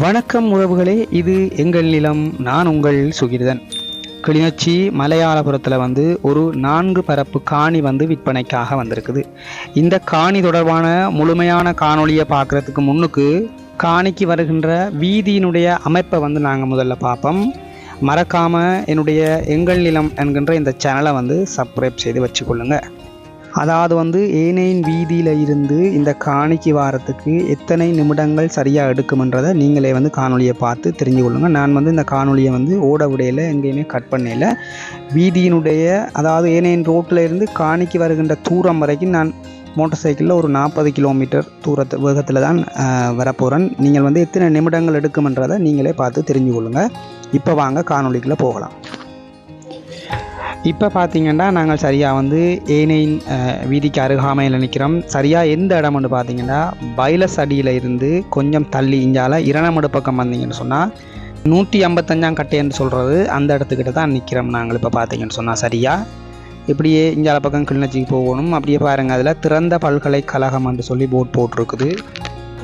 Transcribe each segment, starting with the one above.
வணக்கம் உறவுகளே இது எங்கள் நிலம் நான் உங்கள் சுகிர்தன். கிளிநொச்சி மலையாளபுரத்தில் வந்து ஒரு நான்கு பரப்பு காணி வந்து விற்பனைக்காக வந்திருக்குது. இந்த காணி தொடர்பான முழுமையான காணொளியை பார்க்குறதுக்கு முன்னுக்கு காணிக்கு வருகின்ற வீதியினுடைய அமைப்பை வந்து நாங்கள் முதல்ல பார்ப்போம். மறக்காமல் என்னுடைய எங்கள் நிலம் என்கின்ற இந்த சேனலை வந்து சப்ஸ்கிரைப் செய்து வச்சுக்கொள்ளுங்கள் அதாவது வந்து ஏனையின் வீதியில் இருந்து இந்த காணிக்கு வாரத்துக்கு எத்தனை நிமிடங்கள் சரியாக எடுக்கும்ன்றதை நீங்களே வந்து காணொலியை பார்த்து தெரிஞ்சு கொள்ளுங்கள் நான் வந்து இந்த காணொலியை வந்து ஓட விடையில் எங்கேயுமே கட் பண்ணல. வீதியினுடைய அதாவது ஏனையின் ரோட்டில் இருந்து காணிக்கு வருகின்ற தூரம் வரைக்கும் நான் மோட்டார் சைக்கிளில் ஒரு நாற்பது கிலோமீட்டர் தூரத்து வேகத்தில் தான் வரப்போகிறேன் நீங்கள் வந்து எத்தனை நிமிடங்கள் எடுக்கும்ன்றதை நீங்களே பார்த்து தெரிஞ்சு கொள்ளுங்கள் இப்போ வாங்க காணொலிக்குள்ளே போகலாம். இப்போ பார்த்தீங்கன்னா நாங்கள் சரியாக வந்து ஏனையின் வீதிக்கு அருகாமையில் நிற்கிறோம் சரியாக எந்த இடம்னு பார்த்தீங்கன்னா பைலஸ் அடியில் இருந்து கொஞ்சம் தள்ளி இஞ்சால இரணமடு பக்கம் வந்தீங்கன்னு சொன்னால் நூற்றி ஐம்பத்தஞ்சாம் கட்டைன்னு சொல்கிறது அந்த இடத்துக்கிட்ட தான் நிற்கிறோம் நாங்கள் இப்போ பார்த்தீங்கன்னு சொன்னால் சரியாக இப்படியே இஞ்சால பக்கம் கிளிநொச்சிக்கு போகணும். அப்படியே பாருங்கள் அதில் திறந்த பல்கலைக்கழகம் என்று சொல்லி போர்ட் போட்டிருக்குது.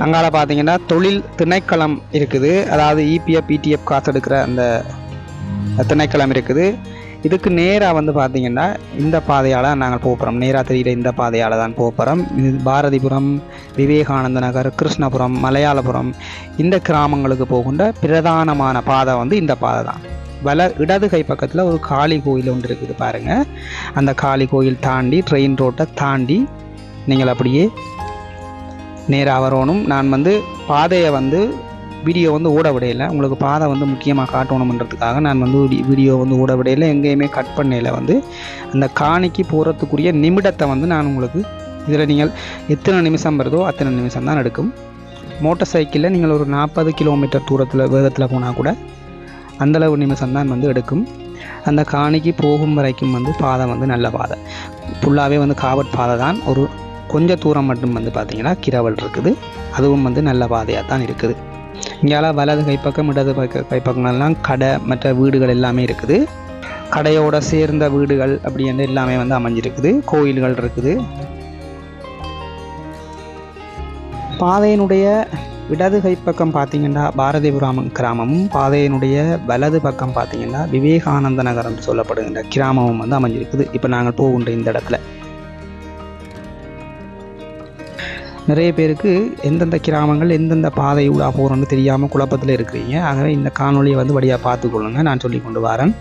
அங்கால பார்த்தீங்கன்னா தொழில் திணைக்களம் இருக்குது. அதாவது இபிஎஃப் பிடிஎஃப் காசு எடுக்கிற அந்த திணைக்களம் இருக்குது. இதுக்கு நேராக வந்து பார்த்தீங்கன்னா இந்த பாதையால் நாங்கள் போகிறோம் நேராக தெரிகிற இந்த பாதையால் தான் போகிறோம் இது பாரதிபுரம் விவேகானந்த நகர் கிருஷ்ணபுரம் மலையாளபுரம் இந்த கிராமங்களுக்கு போகின்ற பிரதானமான பாதை வந்து இந்த பாதை தான். வல இடது கை பக்கத்தில் ஒரு காளி கோயில் ஒன்று இருக்குது பாருங்கள் அந்த காளி கோயில் தாண்டி ட்ரெயின் ரோட்டை தாண்டி நீங்கள் அப்படியே நேராக வரணும். நான் வந்து பாதையை வந்து வீடியோ வந்து ஓட விடையில. உங்களுக்கு பாதை வந்து முக்கியமாக காட்டணுமன்றதுக்காக நான் வந்து வீடியோ வந்து ஓட விடையில. எங்கேயுமே கட் பண்ணையில் வந்து அந்த காணிக்கு போகிறதுக்குரிய நிமிடத்தை வந்து நான் உங்களுக்கு இதில் நீங்கள் எத்தனை நிமிஷம் வருதோ அத்தனை நிமிஷம் தான் எடுக்கும். மோட்டார் சைக்கிளில் நீங்கள் ஒரு நாற்பது கிலோமீட்டர் தூரத்தில் வேகத்தில் போனால் கூட அந்தளவு நிமிஷம் தான் வந்து எடுக்கும். அந்த காணிக்கு போகும் வரைக்கும் வந்து பாதை வந்து நல்ல பாதை. ஃபுல்லாகவே வந்து காவட் பாதை தான். ஒரு கொஞ்சம் தூரம் மட்டும் வந்து பார்த்திங்கன்னா கிரவல் இருக்குது. அதுவும் வந்து நல்ல பாதையாக தான் இருக்குது. இங்கால வலது கைப்பக்கம் இடது பக்க கைப்பக்கம்லாம் கடை மற்ற வீடுகள் எல்லாமே இருக்குது. கடையோட சேர்ந்த வீடுகள் அப்படின்னு எல்லாமே வந்து அமைஞ்சிருக்குது. கோயில்கள் இருக்குது. பாதையினுடைய இடது கைப்பக்கம் பார்த்தீங்கன்னா பாரதிபுரம் கிராமமும் பாதையினுடைய வலது பக்கம் பார்த்தீங்கன்னா விவேகானந்த நகரம் சொல்லப்படுகின்ற கிராமமும் வந்து அமைஞ்சிருக்குது. இப்போ நாங்கள் போகின்ற இந்த இடத்துல. நிறைய பேருக்கு எந்தெந்த கிராமங்கள் எந்தெந்த பாதையூடாக போகிறோன்னு தெரியாமல் குழப்பத்தில் இருக்கிறீங்க. ஆகவே இந்த காணொலியை வந்து வழியாக பார்த்துக்கொள்ளுங்க. நான் சொல்லி கொண்டு வரேன்.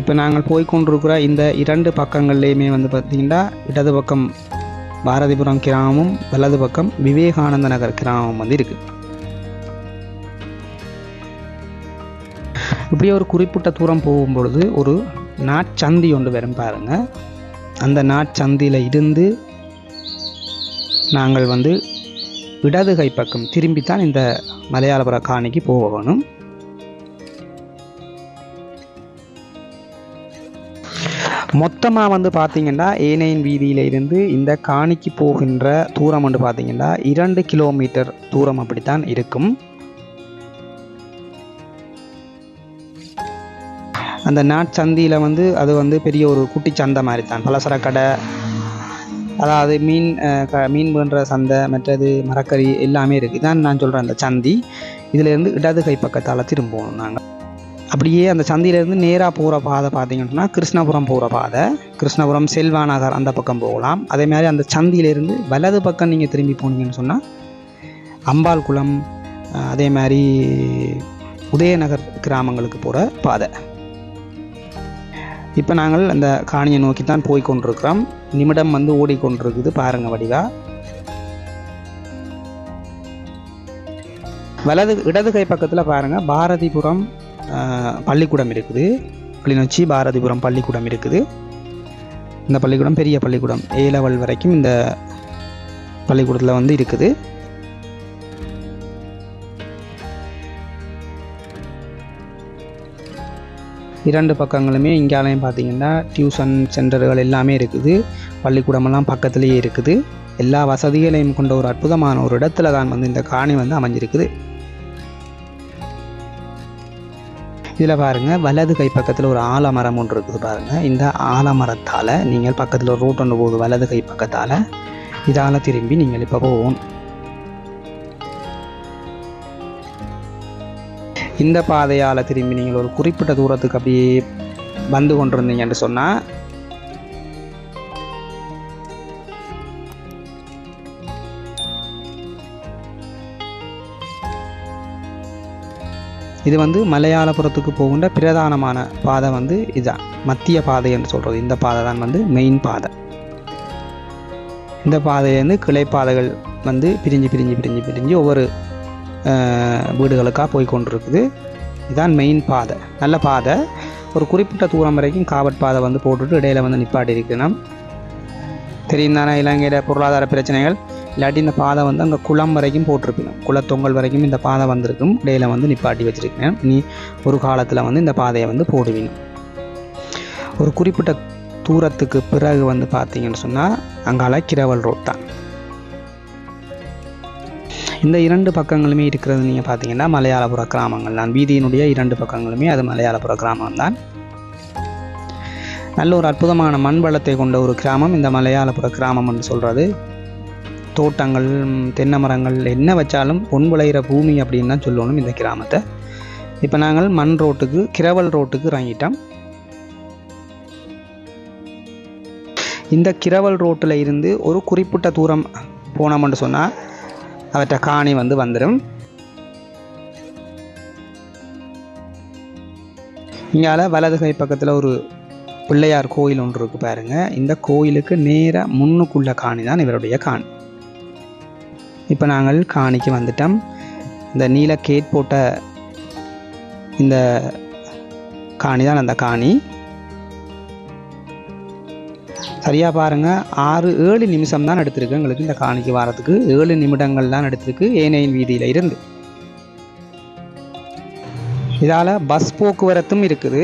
இப்போ நாங்கள் போய்கொண்டிருக்கிற இந்த இரண்டு பக்கங்கள்லேயுமே வந்து பார்த்திங்கன்னா இடது பக்கம் பாரதிபுரம் கிராமமும் வலது பக்கம் விவேகானந்த நகர் கிராமம் வந்து இருக்குது இப்படியே ஒரு குறிப்பிட்ட தூரம் போகும்பொழுது ஒரு நாட்சந்தி ஒன்று வரும் பாருங்கள் அந்த நாட்சந்தியில் இருந்து நாங்கள் வந்து இடது கை பக்கம் திரும்பித்தான் இந்த மலையாளபுர காணிக்கு போகணும் மொத்தமாக வந்து பார்த்தீங்கன்னா ஏனையின் வீதியில் இருந்து இந்த காணிக்கு போகின்ற தூரம் வந்து பார்த்தீங்கன்னா இரண்டு கிலோமீட்டர் தூரம் அப்படித்தான் இருக்கும். அந்த நாட்சந்தியில் வந்து அது வந்து பெரிய ஒரு குட்டி சந்தை மாதிரி தான் பலசர கடை அதாவது மீன் க மீன் பண்ணுற சந்தை மற்றது மரக்கறி எல்லாமே இருக்குது இதான் நான் சொல்கிறேன் அந்த சந்தி. இதிலேருந்து இடது கை பக்கத்தால் திரும்பணும் நாங்கள் அப்படியே அந்த சந்தியிலேருந்து நேராக போகிற பாதை பார்த்தீங்கன்னா கிருஷ்ணபுரம் போகிற பாதை. கிருஷ்ணபுரம் செல்வா நகர் அந்த பக்கம் போகலாம். அதே மாதிரி அந்த சந்தியிலேருந்து வலது பக்கம் நீங்கள் திரும்பி போனீங்கன்னு சொன்னால் அம்பாள் குளம் அதே மாதிரி உதயநகர் கிராமங்களுக்கு போகிற பாதை. இப்போ நாங்கள் அந்த காணியை நோக்கி தான் போய் கொண்டிருக்கிறோம். நிமிடம் வந்து ஓடிக்கொண்டிருக்குது பாருங்க வடிவா. வலது இடது கை பக்கத்தில் பாருங்கள் பாரதிபுரம் பள்ளிக்கூடம் இருக்குது. கிளிநொச்சி பாரதிபுரம் பள்ளிக்கூடம் இருக்குது. இந்த பள்ளிக்கூடம் பெரிய பள்ளிக்கூடம். ஏ லெவல் வரைக்கும் இந்த பள்ளிக்கூடத்தில் வந்து இருக்குது. இரண்டு பக்கங்களுமே இங்காலையும் பார்த்தீங்கன்னா டியூஷன் சென்டர்கள் எல்லாமே இருக்குது. பள்ளிக்கூடமெல்லாம் பக்கத்துலேயே இருக்குது. எல்லா வசதிகளையும் கொண்ட ஒரு அற்புதமான ஒரு இடத்துல தான் வந்து இந்த காணி வந்து அமைஞ்சிருக்குது. இதில் பாருங்கள் வலது கை பக்கத்தில் ஒரு ஆலமரம் ஒன்று இருக்குது பாருங்கள் இந்த ஆலமரத்தால் நீங்கள் பக்கத்தில் ரோட் ஒன்று போகுது வலது கை பக்கத்தால். இதால் திரும்பி நீங்கள் இப்போ போகணும். இந்த பாதையால் திரும்பி நீங்கள் ஒரு குறிப்பிட்ட தூரத்துக்கு அப்படியே வந்து கொண்டிருந்தீங்கன்னு சொன்னால் இது வந்து மலையாளபுரத்துக்கு போகின்ற பிரதானமான பாதை வந்து இதுதான் மத்திய பாதை என்று சொல்கிறது இந்த பாதை தான் வந்து மெயின் பாதை. இந்த பாதையிலேருந்து கிளை பாதைகள் வந்து பிரிஞ்சு பிரிஞ்சு பிரிஞ்சு பிரிஞ்சு ஒவ்வொரு வீடுகளுக்காக போய் கொண்டிருக்குது இதுதான் மெயின் பாதை. நல்ல பாதை. ஒரு குறிப்பிட்ட தூரம் வரைக்கும் காவட் பாதை வந்து போட்டுட்டு இடையில் வந்து நிப்பாட்டி இருக்கணும் தெரியும் தானே இலங்கையில் பொருளாதார பிரச்சனைகள்? இல்லாட்டி இந்த பாதை வந்து அங்கே குளம் வரைக்கும் போட்டிருப்பீங்க குளத்தொங்கல் வரைக்கும் இந்த பாதை வந்திருக்கும். இடையில வந்து நிப்பாட்டி வச்சிருக்கேன். நீ ஒரு காலத்தில் வந்து இந்த பாதையை வந்து போடுவீங்க. ஒரு குறிப்பிட்ட தூரத்துக்கு பிறகு வந்து பார்த்தீங்கன்னு சொன்னால் அங்கால கிரவல் ரோட் தான். இந்த இரண்டு பக்கங்களுமே இருக்கிறது நீங்கள் பார்த்தீங்கன்னா மலையாளபுர கிராமங்கள் தான். வீதியினுடைய இரண்டு பக்கங்களுமே அது மலையாளபுர கிராமம் தான். நல்ல ஒரு அற்புதமான மண் வளத்தை கொண்ட ஒரு கிராமம் இந்த மலையாளபுர கிராமம் என்று சொல்கிறது தோட்டங்கள் தென்னை மரங்கள் என்ன வச்சாலும் பொன் விளையிற பூமி அப்படின்னு தான் சொல்லணும் இந்த கிராமத்தை. இப்போ நாங்கள் மண் ரோட்டுக்கு கிரவல் ரோட்டுக்கு இறங்கிட்டோம். இந்த கிரவல் ரோட்டில் இருந்து ஒரு குறிப்பிட்ட தூரம் போனோம்னு சொன்னால் அவற்றை காணி வந்து வந்துடும் இங்கால வலது கை பக்கத்தில் ஒரு பிள்ளையார் கோயில் ஒன்று இருக்கு பாருங்க. இந்த கோயிலுக்கு நேராக முன்னுக்குள்ள காணி தான் இவருடைய காணி. இப்போ நாங்கள் காணிக்கு வந்துட்டோம். இந்த நீல கேட் போட்ட இந்த காணி தான் அந்த காணி. சரியாக பாருங்கள் ஆறு ஏழு நிமிஷம் தான் எடுத்திருக்கு. எங்களுக்கு இந்த காணிக்கு வாரத்துக்கு. ஏழு நிமிடங்கள் தான் எடுத்திருக்கு ஏனையின் வீதியில் இருந்து. இதால் பஸ் போக்குவரத்தும் இருக்குது.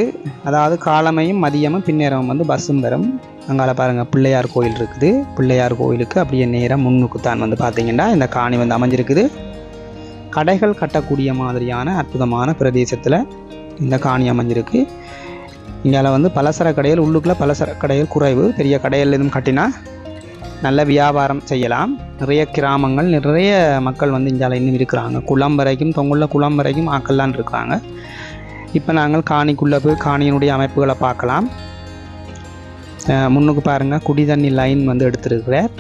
அதாவது காலமையும் மதியமும் பின்னேரமும் வந்து பஸ்ஸும் வரும். அங்கால பாருங்கள் பிள்ளையார் கோயில் இருக்குது. பிள்ளையார் கோயிலுக்கு அப்படியே நேராக முன்னுக்கு தான் வந்து பார்த்தீங்கன்னா இந்த காணி வந்து அமைஞ்சிருக்குது. கடைகள் கட்டக்கூடிய மாதிரியான அற்புதமான பிரதேசத்தில் இந்த காணி அமைஞ்சிருக்கு. இங்கே வந்து பலசர கடையில் உள்ளுக்குள்ளே பலசர கடையில் குறைவு. பெரிய கடையில் எதுவும் கட்டினா நல்ல வியாபாரம் செய்யலாம். நிறைய கிராமங்கள் நிறைய மக்கள் வந்து இந்தியாவில் இன்னும் இருக்கிறாங்க. குளம் வரைக்கும் தொங்குள்ள குளம் வரைக்கும் ஆக்கள்லாம் இருக்கிறாங்க. இப்போ நாங்கள் காணிக்குள்ளே போய் காணியினுடைய அமைப்புகளை பார்க்கலாம். முன்னுக்கு பாருங்கள் குடி தண்ணி லைன் வந்து எடுத்திருக்கிறார்.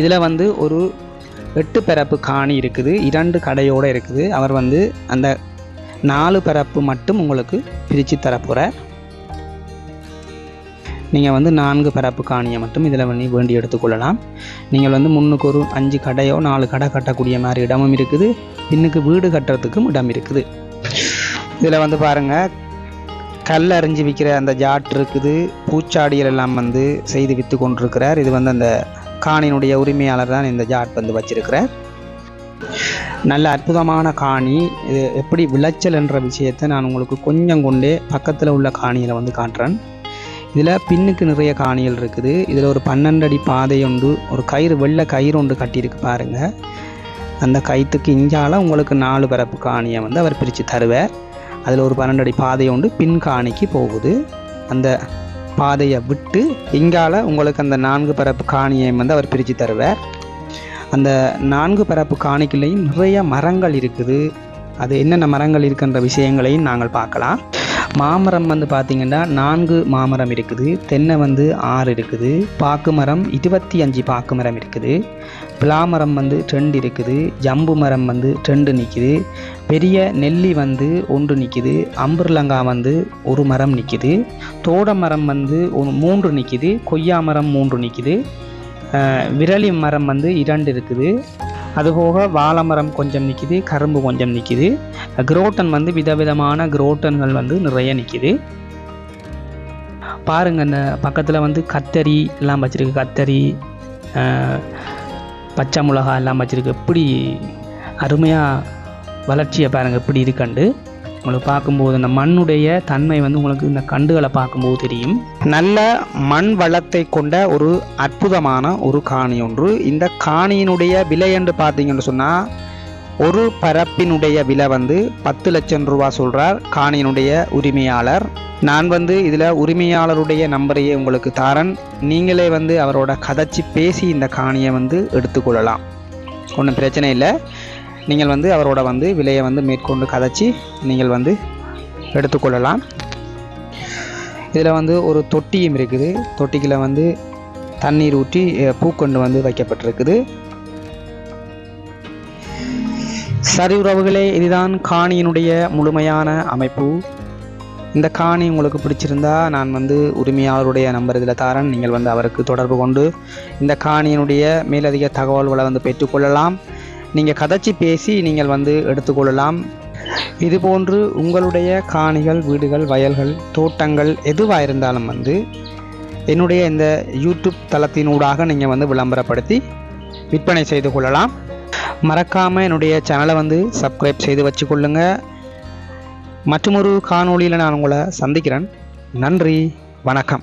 இதில் வந்து ஒரு எட்டு பிறப்பு காணி இருக்குது. இரண்டு கடையோடு இருக்குது. அவர் வந்து அந்த நாலு பரப்பு மட்டும் உங்களுக்கு பிரித்து தரப்போகிறார் நீங்கள் வந்து நான்கு பரப்பு காணியை மட்டும் இதில் பண்ணி வேண்டி எடுத்துக்கொள்ளலாம் நீங்கள் வந்து முன்னுக்கு ஒரு அஞ்சு கடையோ நாலு கடை கட்டக்கூடிய மாதிரி இடமும் இருக்குது. பின்னுக்கு வீடு கட்டுறதுக்கும் இடம் இருக்குது. இதில் வந்து பாருங்கள் கல் அரிஞ்சு விற்கிற அந்த ஜாட் இருக்குது. பூச்சாடிகள் எல்லாம் வந்து செய்து விற்று கொண்டிருக்கிறார். இது வந்து அந்த காணியினுடைய உரிமையாளர் தான் இந்த ஜாட் வந்து வச்சிருக்கிறார். நல்ல அற்புதமான காணி. இது எப்படி விளைச்சல் என்ற விஷயத்தை நான் உங்களுக்கு கொஞ்சம் கொண்டே பக்கத்தில் உள்ள காணியில் வந்து காட்டுறேன். இதில் பின்னுக்கு நிறைய காணிகள் இருக்குது. இதில் ஒரு பன்னெண்டு அடி பாதை உண்டு. ஒரு கயிறு வெள்ளை கயிறு ஒன்று கட்டியிருக்கு பாருங்கள் அந்த கயிற்றுக்கு இஞ்சால் உங்களுக்கு நாலு பரப்பு காணியை வந்து அவர் பிரித்து தருவார். அதில் ஒரு பன்னெண்டு அடி பாதை உண்டு. பின் காணிக்கு போகுது. அந்த பாதையை விட்டு இங்கால உங்களுக்கு அந்த நான்கு பரப்பு காணியை வந்து அவர் பிரித்து தருவார். அந்த நான்கு பரப்பு காணிக்குள்ளேயும் நிறைய மரங்கள் இருக்குது. அது என்னென்ன மரங்கள் இருக்கின்ற விஷயங்களையும் நாங்கள் பார்க்கலாம். மாமரம் வந்து பார்த்திங்கன்னா நான்கு மாமரம் இருக்குது. தென்னை வந்து ஆறு இருக்குது. பாக்கு மரம் இருபத்தி அஞ்சு பாக்கு மரம் இருக்குது. பிளாமரம் வந்து ரெண்டு இருக்குது. ஜம்பு மரம் வந்து ரெண்டு நிற்கிது பெரிய நெல்லி வந்து ஒன்று நிற்கிது அம்பர்லங்கா வந்து ஒரு மரம் நிற்கிது தோட மரம் வந்து ஒரு மூன்று நிற்கிது கொய்யா மரம் மூன்று நிற்கிது விரலி மரம் வந்து இரண்டு இருக்குது. அதுபோக வாழை மரம் கொஞ்சம் நிற்கிது கரும்பு கொஞ்சம் நிற்கிது குரோட்டன் வந்து விதவிதமான குரோட்டன்கள் வந்து நிறைய நிற்கிது பாருங்க இந்த பக்கத்தில் வந்து கத்தரி எல்லாம் வச்சுருக்கு கத்தரி பச்சை மிளகா எல்லாம் வச்சுருக்கு. எப்படி அருமையாக வளர்ச்சியை பாருங்கள் எப்படி இருக்கண்டு உங்களுக்கு பார்க்கும்போது இந்த மண்ணுடைய தன்மை வந்து உங்களுக்கு இந்த கண்டுகளை பார்க்கும்போது தெரியும். நல்ல மண் வளத்தை கொண்ட ஒரு அற்புதமான ஒரு காணி ஒன்று. இந்த காணியினுடைய விலை என்று பார்த்தீங்கன்னு சொன்னால் ஒரு பரப்பினுடைய விலை வந்து பத்து லட்சம் ரூபா சொல்கிறார் காணியினுடைய உரிமையாளர். நான் வந்து இதில் உரிமையாளருடைய நம்பரையே உங்களுக்கு தாரன். நீங்களே வந்து அவரோட கதைச்சி பேசி இந்த காணியை வந்து எடுத்துக்கொள்ளலாம். ஒன்றும் பிரச்சனை இல்லை. நீங்கள் வந்து அவரோட வந்து விலையை வந்து மேற்கொண்டு கதைச்சி நீங்கள் வந்து எடுத்துக்கொள்ளலாம். இதில் வந்து ஒரு தொட்டியும் இருக்குது. தொட்டிக்குள்ள வந்து தண்ணீர் ஊற்றி பூக்கொண்டு வந்து வைக்கப்பட்டிருக்குது. சரி உறவுகளே இதுதான் காணியினுடைய முழுமையான அமைப்பு. இந்த காணி உங்களுக்கு பிடிச்சிருந்தா நான் வந்து உரிமையாளருடைய நம்பர் இதில் தாரன். நீங்கள் வந்து அவருக்கு தொடர்பு கொண்டு இந்த காணியினுடைய மேலதிக தகவல்களை வந்து பெற்றுக்கொள்ளலாம். நீங்கள் கதைச்சி பேசி நீங்கள் வந்து எடுத்துக்கொள்ளலாம். இதுபோன்று உங்களுடைய காணிகள் வீடுகள் வயல்கள் தோட்டங்கள் எதுவாக இருந்தாலும் வந்து என்னுடைய இந்த யூடியூப் தளத்தினூடாக நீங்கள் வந்து விளம்பரப்படுத்தி விற்பனை செய்து கொள்ளலாம். மறக்காமல் என்னுடைய சேனலை வந்து சப்ஸ்கிரைப் செய்து வச்சுக்கொள்ளுங்க மற்றொரு காணொளியில் நான் உங்களை சந்திக்கிறேன். நன்றி. வணக்கம்.